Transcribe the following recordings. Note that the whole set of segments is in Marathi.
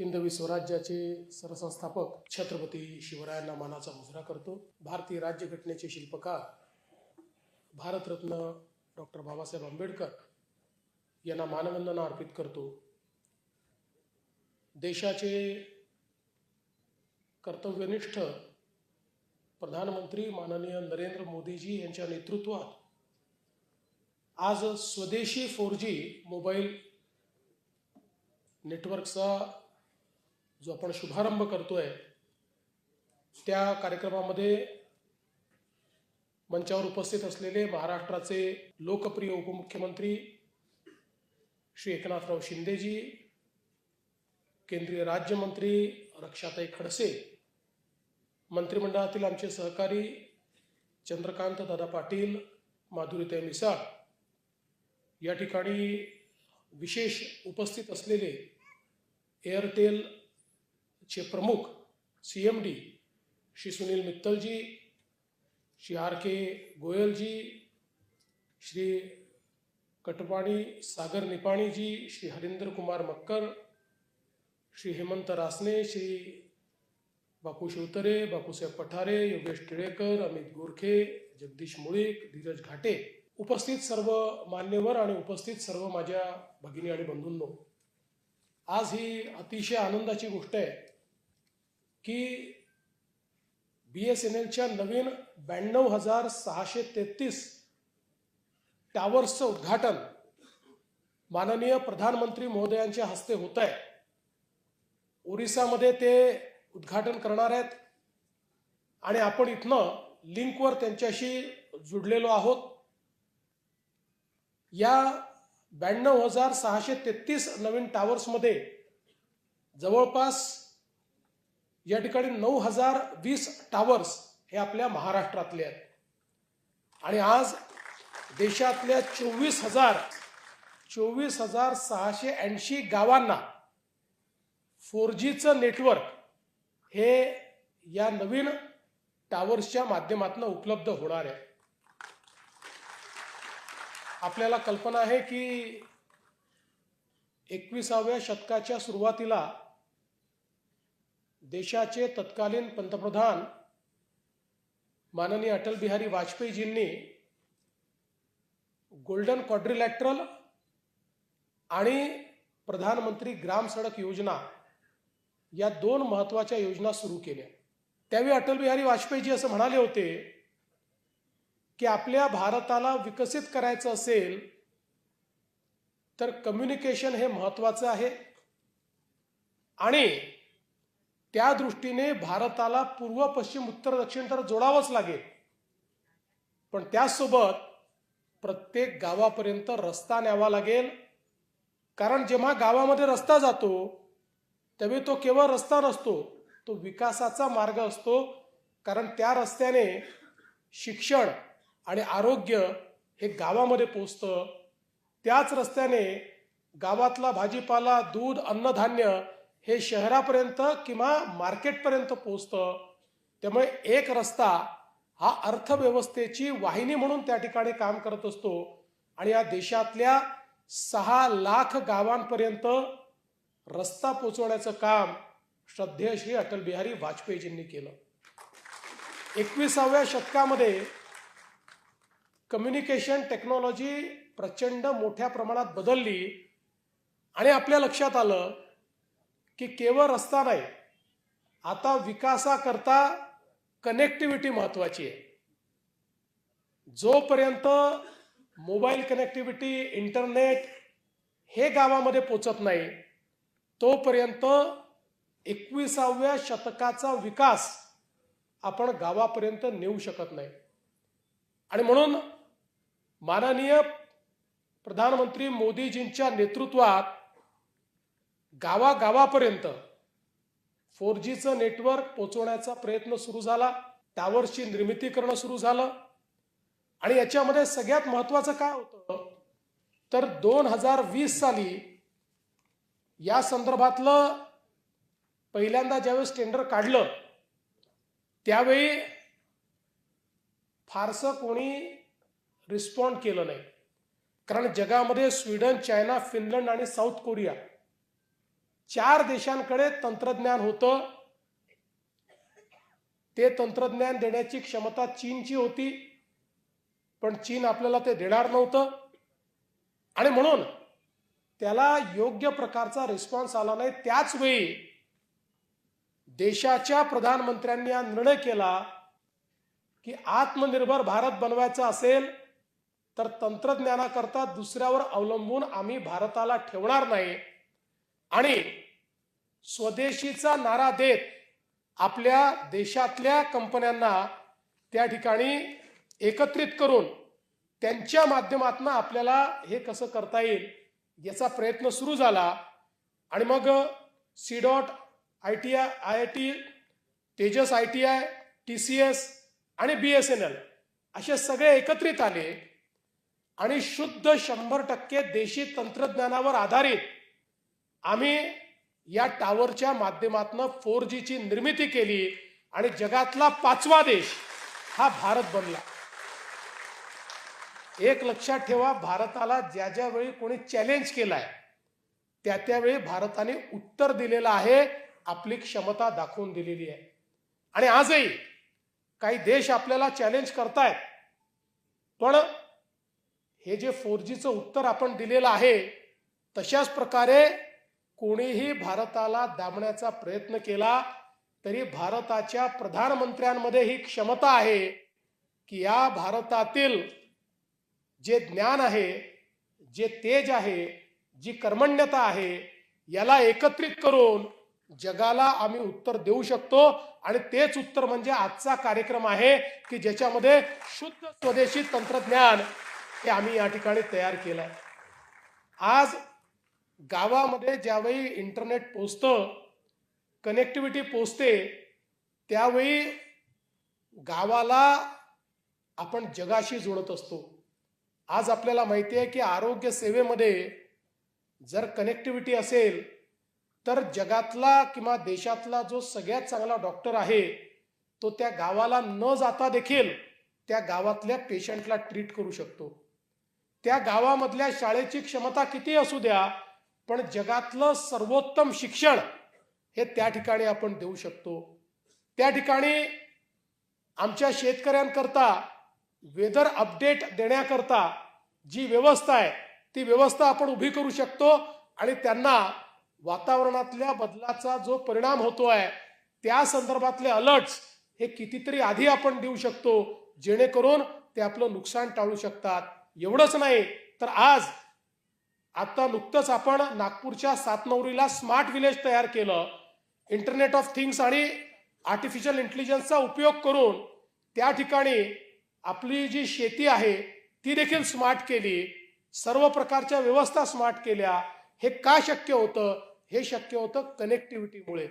हिंदवी स्वराज्याचे सरसंस्थापक छत्रपती शिवरायांना मानाचा मुजरा करतो. भारतीय राज्यघटनेचे शिल्पकार भारतरत्न डॉक्टर बाबासाहेब आंबेडकर यांना मानवंदना अर्पित करतो. देशाचे कर्तव्यनिष्ठ प्रधानमंत्री माननीय नरेंद्र मोदीजी यांच्या नेतृत्वात आज स्वदेशी फोर जी मोबाईल नेटवर्कचा जो आपण शुभारंभ करतोय त्या कार्यक्रमामध्ये मंचावर उपस्थित असलेले महाराष्ट्राचे लोकप्रिय उपमुख्यमंत्री श्री एकनाथराव शिंदेजी केंद्रीय राज्यमंत्री रक्षाताई खडसे मंत्रिमंडळातील आमचे सहकारी चंद्रकांत दादा पाटील माधुरीताई मिसाळ या ठिकाणी विशेष उपस्थित असलेले एअरटेल चे प्रमुख C M D Shri Sunil मित्तलजी Shri R K गोयलजी श्री कटपाणी सागर निपाणीजी श्री हरिंदर कुमार मक्कर श्री हेमंत रासने श्री बापू शिवतरे बापूसाहेब पठारे योगेश टिळेकर अमित गोरखे जगदीश मुळीक धीरज घाटे उपस्थित सर्व मान्यवर आणि उपस्थित सर्व माझ्या भगिनी आणि बंधूंनो. आज ही अतिशय आनंदाची गोष्ट आहे. की बी एस एन एलच्या नवीन ब्याण्णव हजार सहाशे तेहतीस टॉवर्सचं उद्घाटन माननीय प्रधानमंत्री महोदयांच्या हस्ते होत आहे ओरिसामध्ये ते उद्घाटन करणार आहेत आणि आपण इथनं लिंकवर त्यांच्याशी जुडलेलो आहोत. या ब्याण्णव हजार सहाशे तेहतीस नवीन टॉवर्समध्ये जवळपास या ठिकाणी नऊ हजार वीस टावर्स हे आपल्या महाराष्ट्रातले आहेत. आणि आज देशातल्या चोवीस हजार चोवीस हजार सहाशे ऐंशी गावांना फोर जीचं नेटवर्क हे या नवीन टावर्सच्या माध्यमातून उपलब्ध होणार आहे. आपल्याला कल्पना आहे की एकविसाव्या शतकाच्या सुरुवातीला देशाचे तत्कालीन पंतप्रधान माननीय अटल बिहारी वाजपेयीजींनी गोल्डन क्वाड्रिलॅक्ट्रल आणि प्रधानमंत्री ग्राम सडक योजना या दोन महत्त्वाच्या योजना सुरू केल्या. त्यावेळी अटल बिहारी वाजपेयीजी असं म्हणाले होते की आपल्या भारताला विकसित करायचं असेल तर कम्युनिकेशन हे महत्वाचं आहे आणि त्या दृष्टीने भारताला पूर्व पश्चिम उत्तर दक्षिण तर जोडावंच लागेल. पण त्याचसोबत प्रत्येक गावापर्यंत रस्ता न्यावा लागेल. कारण जेव्हा गावामध्ये रस्ता जातो त्यावेळी तो केवळ रस्ता नसतो तो विकासाचा मार्ग असतो. कारण त्या रस्त्याने शिक्षण आणि आरोग्य हे गावामध्ये पोचतं त्याच रस्त्याने गावातला भाजीपाला दूध अन्नधान्य हे शहरापर्यंत किंवा मार्केटपर्यंत पोचतं त्यामुळे एक रस्ता हा अर्थव्यवस्थेची वाहिनी म्हणून त्या ठिकाणी काम करत असतो. आणि या देशातल्या सहा लाख गावांपर्यंत रस्ता पोचवण्याचं काम श्रद्धेय श्री अटल बिहारी वाजपेयीजींनी केलं. एकविसाव्या शतकामध्ये कम्युनिकेशन टेक्नॉलॉजी प्रचंड मोठ्या प्रमाणात बदलली. आणि आपल्या लक्षात आलं की केवळ रस्ता नाही आता विकासाकरता कनेक्टिव्हिटी महत्वाची आहे. जोपर्यंत मोबाईल कनेक्टिव्हिटी इंटरनेट हे गावामध्ये पोचत नाही तोपर्यंत एकविसाव्या शतकाचा विकास आपण गावापर्यंत नेऊ शकत नाही. आणि म्हणून माननीय प्रधानमंत्री मोदीजींच्या नेतृत्वात गावागावापर्यंत फोर जीचं नेटवर्क पोचवण्याचा प्रयत्न सुरू झाला. टावरची निर्मिती करणं सुरू झालं. आणि याच्यामध्ये सगळ्यात महत्वाचं काय होतं? तर दोन हजार वीस साली या संदर्भातलं पहिल्यांदा ज्यावेळेस टेंडर काढलं त्यावेळी फारसं कोणी रिस्पॉन्ड केलं नाही. कारण जगामध्ये स्वीडन चायना फिनलंड आणि साऊथ कोरिया चार देशांकडे तंत्रज्ञान होतं. ते तंत्रज्ञान देण्याची क्षमता चीनची होती. पण चीन आपल्याला ते देणार नव्हतं. आणि म्हणून त्याला योग्य प्रकारचा रिस्पॉन्स आला नाही. त्याच वेळी देशाच्या प्रधानमंत्र्यांनी हा निर्णय केला की आत्मनिर्भर भारत बनवायचा असेल तर तंत्रज्ञानाकरता दुसऱ्यावर अवलंबून आम्ही भारताला ठेवणार नाही. आणि स्वदेशीचा नारा देत आपल्या देशातल्या कंपन्यांना त्या ठिकाणी एकत्रित करून त्यांच्या माध्यमातून आपल्याला हे कसं करता येईल याचा प्रयत्न सुरू झाला. आणि मग C dot I T I I I T Tejas I T I T C S आणि बी एस एन एल असे सगळे एकत्रित आले. आणि शुद्ध शंभर टक्के देशी तंत्रज्ञानावर आधारित आम्ही या टावरच्या माध्यमातून फोर जीची निर्मिती केली आणि जगातला पाचवा देश हा भारत बनला. एक लक्षात ठेवा भारताला ज्या ज्या वेळी कोणी चॅलेंज केलाय त्या त्यावेळी भारताने उत्तर दिलेलं आहे आपली क्षमता दाखवून दिलेली आहे. आणि आजही काही देश आपल्याला चॅलेंज करतायत. पण हे जे फोर जीचं उत्तर आपण दिलेलं आहे तशाच प्रकारे कोणीही भारताला दाबण्याचा प्रयत्न केला तरी भारताच्या प्रधानमंत्र्यांमध्ये ही क्षमता आहे की या भारतातील जे ज्ञान आहे जे तेज आहे जी कर्मण्यता आहे याला एकत्रित करून जगाला आम्ही उत्तर देऊ शकतो. आणि तेच उत्तर म्हणजे आजचा कार्यक्रम आहे की ज्याच्यामध्ये शुद्ध स्वदेशी तंत्रज्ञान हे आम्ही या ठिकाणी तयार केलं आहे आज गावामध्ये ज्यावेळी इंटरनेट पोचतं कनेक्टिव्हिटी पोचते त्यावेळी गावाला आपण जगाशी जोडत असतो. आज आपल्याला माहिती आहे की आरोग्य सेवेमध्ये जर कनेक्टिव्हिटी असेल तर जगातला किंवा देशातला जो सगळ्यात चांगला डॉक्टर आहे तो त्या गावाला न जाता देखील त्या गावातल्या पेशंटला ट्रीट करू शकतो. त्या गावामधल्या शाळेची क्षमता किती असू द्या पण जगातलं सर्वोत्तम शिक्षण हे त्या ठिकाणी आपण देऊ शकतो. त्या ठिकाणी आमच्या शेतकऱ्यांकरता वेदर अपडेट देण्याकरता जी व्यवस्था आहे ती व्यवस्था आपण उभी करू शकतो आणि त्यांना वातावरणातल्या बदलाचा जो परिणाम होतो आहे त्या संदर्भातले अलर्ट्स हे कितीतरी आधी आपण देऊ शकतो जेणेकरून ते आपलं नुकसान टाळू शकतात. एवढंच नाही तर आज आता नुकतंच आपण नागपूरच्या सातनवरीला स्मार्ट विलेज तयार केलं. इंटरनेट ऑफ थिंग्स आणि आर्टिफिशियल इंटेलिजन्सचा उपयोग करून त्या ठिकाणी आपली जी शेती आहे ती देखील स्मार्ट केली. सर्व प्रकारच्या व्यवस्था स्मार्ट केल्या. हे का शक्य होतं? हे शक्य होतं कनेक्टिव्हिटीमुळे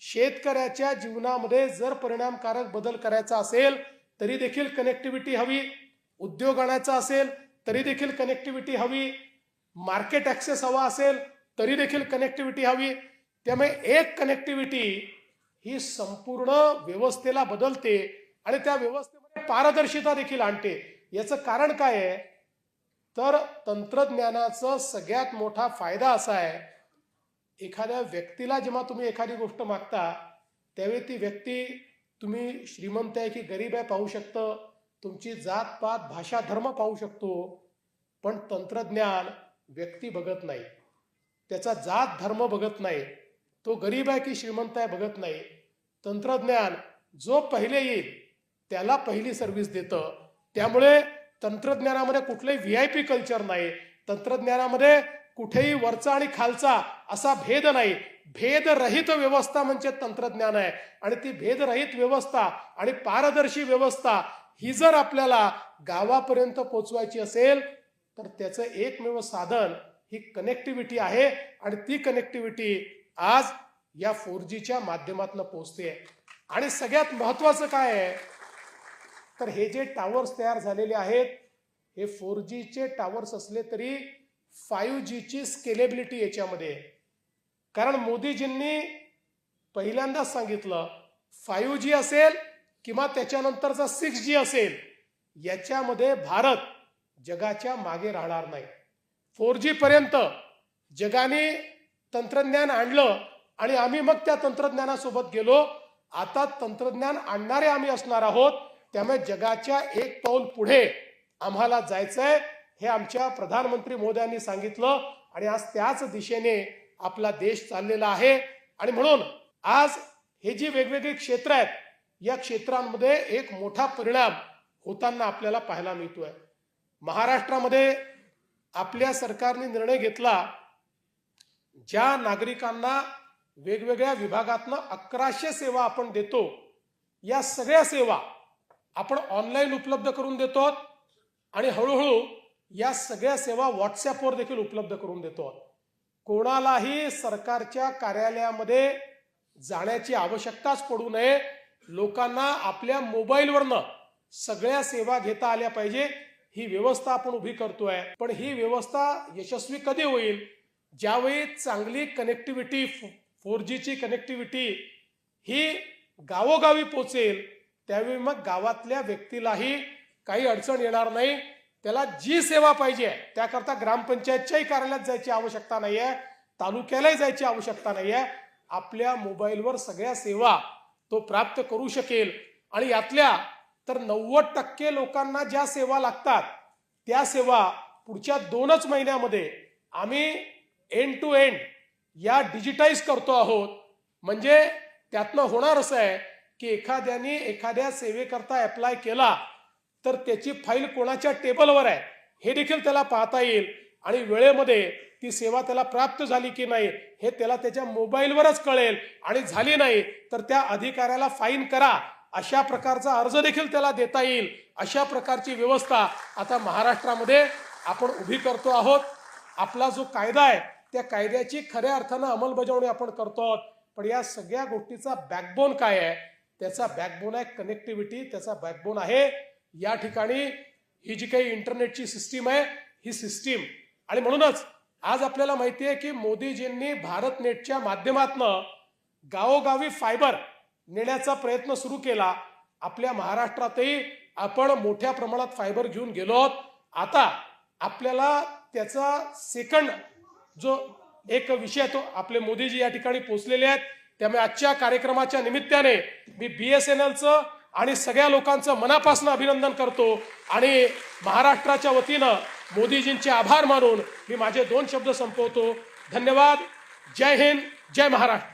शेतकऱ्याच्या जीवनामध्ये जर परिणामकारक बदल करायचा असेल तरी देखील कनेक्टिव्हिटी हवी. उद्योग आणायचा असेल तरी देखील कनेक्टिव्हिटी हवी. मार्केट ॲक्सेस हवा असेल तरी देखील कनेक्टिव्हिटी हवी. त्यामुळे एक कनेक्टिव्हिटी ही संपूर्ण व्यवस्थेला बदलते आणि त्या व्यवस्थेमध्ये पारदर्शिता देखील आणते. याचं कारण काय आहे? तर तंत्रज्ञानाचा सगळ्यात मोठा फायदा असा आहे एखाद्या व्यक्तीला जेव्हा तुम्ही एखादी गोष्ट मागता त्यावेळी ती व्यक्ती तुम्ही श्रीमंत आहे की गरीब आहे पाहू शकतं तुमची जात पात भाषा धर्म पाहू शकतो. पण तंत्रज्ञान व्यक्ती बघत नाही. त्याचा जात धर्म बघत नाही. तो गरीब आहे की श्रीमंत आहे बघत नाही. तंत्रज्ञान जो पहिले येईल त्याला पहिली सर्व्हिस देतं. त्यामुळे तंत्रज्ञानामध्ये कुठलंही व्ही आय पी कल्चर नाही. तंत्रज्ञानामध्ये कुठेही वरचा आणि खालचा असा भेद नाही. भेदरहित व्यवस्था म्हणजे तंत्रज्ञान आहे. आणि ती भेदरहित व्यवस्था आणि पारदर्शी व्यवस्था ही जर आपल्याला गावापर्यंत पोचवायची असेल तर त्याचं एकमेव साधन ही कनेक्टिव्हिटी आहे आणि ती कनेक्टिव्हिटी आज या फोर जीच्या माध्यमातून पोहोचते. आणि सगळ्यात महत्वाचं काय आहे? तर हे जे टावर्स तयार झालेले आहेत हे फोर जीचे टावर्स असले तरी फाईव्ह जीची स्केलेबिलिटी याच्यामध्ये. कारण मोदीजींनी पहिल्यांदाच सांगितलं फाईव्ह जी असेल किंवा त्याच्यानंतरचा सिक्स जी असेल याच्यामध्ये भारत जगाच्या मागे राहणार नाही. फोर जी पर्यंत जगाने तंत्रज्ञान आणलं आणि आम्ही मग त्या तंत्रज्ञानासोबत गेलो. आता तंत्रज्ञान आणणारे आम्ही असणार आहोत. त्यामुळे जगाच्या एक पाऊल पुढे आम्हाला जायचंय हे आमच्या प्रधानमंत्री मोदयांनी सांगितलं आणि आज त्याच दिशेने आपला देश चाललेला आहे. आणि म्हणून आज हे जी वेगवेगळी क्षेत्र आहेत या क्षेत्रांमध्ये एक मोठा परिणाम होताना आपल्याला पाहायला मिळतोय. महाराष्ट्रामध्ये आपल्या सरकारने निर्णय घेतला ज्या नागरिकांना वेगवेगळ्या विभागातनं अकराशे सेवा आपण देतो या सगळ्या सेवा आपण ऑनलाईन उपलब्ध करून देतो आणि हळूहळू या सगळ्या सेवा व्हॉट्सॲपवर देखील उपलब्ध करून देतो कोणालाही सरकारच्या कार्यालयामध्ये जाण्याची आवश्यकताच पडू नये. लोकांना आपल्या मोबाईलवरनं सगळ्या सेवा घेता आल्या पाहिजे. ही व्यवस्था आपण उभी करतोय. पण ही व्यवस्था यशस्वी कधी होईल? ज्यावेळी चांगली कनेक्टिव्हिटी फोर जीची कनेक्टिव्हिटी ही गावोगावी पोचेल त्यावेळी मग गावातल्या व्यक्तीलाही काही अडचण येणार नाही. त्याला जी सेवा पाहिजे त्याकरता ग्रामपंचायतच्याही कार्यालयात जायची आवश्यकता नाही आहे तालुक्यालाही जायची आवश्यकता नाही आहे आपल्या मोबाईलवर सगळ्या सेवा तो प्राप्त करू शकेल. आणि यातल्या तर नव्वद टक्के लोकांना ज्या सेवा लागतात त्या सेवा पुढच्या दोनच महिन्यामध्ये आम्ही एंड टू एंड या डिजिटाईज करतो आहोत. म्हणजे त्यातनं होणार असं आहे की एखाद्याने एखाद्या सेवेकरता अप्लाय केला तर त्याची फाईल कोणाच्या टेबलवर आहे हे देखील त्याला पाहता येईल. आणि वेळेमध्ये ती सेवा त्याला प्राप्त झाली की नाही हे त्याला त्याच्या मोबाईलवरच कळेल. आणि झाली नाही तर त्या अधिकाऱ्याला फाईन करा. अशा प्रकारचा अर्ज देखील त्याला देता येईल. अशा प्रकारची व्यवस्था आता महाराष्ट्रामध्ये आपण उभी करतो आहोत. आपला जो कायदा आहे त्या कायद्याची खऱ्या अर्थानं अंमलबजावणी आपण करतो आहोत. पण या सगळ्या गोष्टीचा बॅकबोन काय आहे? त्याचा बॅकबोन आहे कनेक्टिव्हिटी त्याचा बॅकबोन आहे या ठिकाणी ही जी काही इंटरनेटची सिस्टीम आहे ही सिस्टीम आणि म्हणूनच आज आपल्याला माहिती आहे की मोदीजींनी भारत नेटच्या माध्यमातनं गावोगावी फायबर नेण्याचा प्रयत्न सुरू केला. आपल्या महाराष्ट्रातही आपण मोठ्या प्रमाणात फायबर घेऊन गेलो आहोत. आता आपल्याला त्याचा सेकंड जो एक विषय तो आपले मोदीजी या ठिकाणी पोहोचलेले आहेत. त्यामुळे आजच्या कार्यक्रमाच्या निमित्ताने मी बी एस एन एलचं आणि सगळ्या लोकांचं मनापासून अभिनंदन करतो. आणि महाराष्ट्राच्या वतीनं मोदीजींचे आभार मानून मी माझे दोन शब्द संपवतो. धन्यवाद. जय हिंद. जय महाराष्ट्र.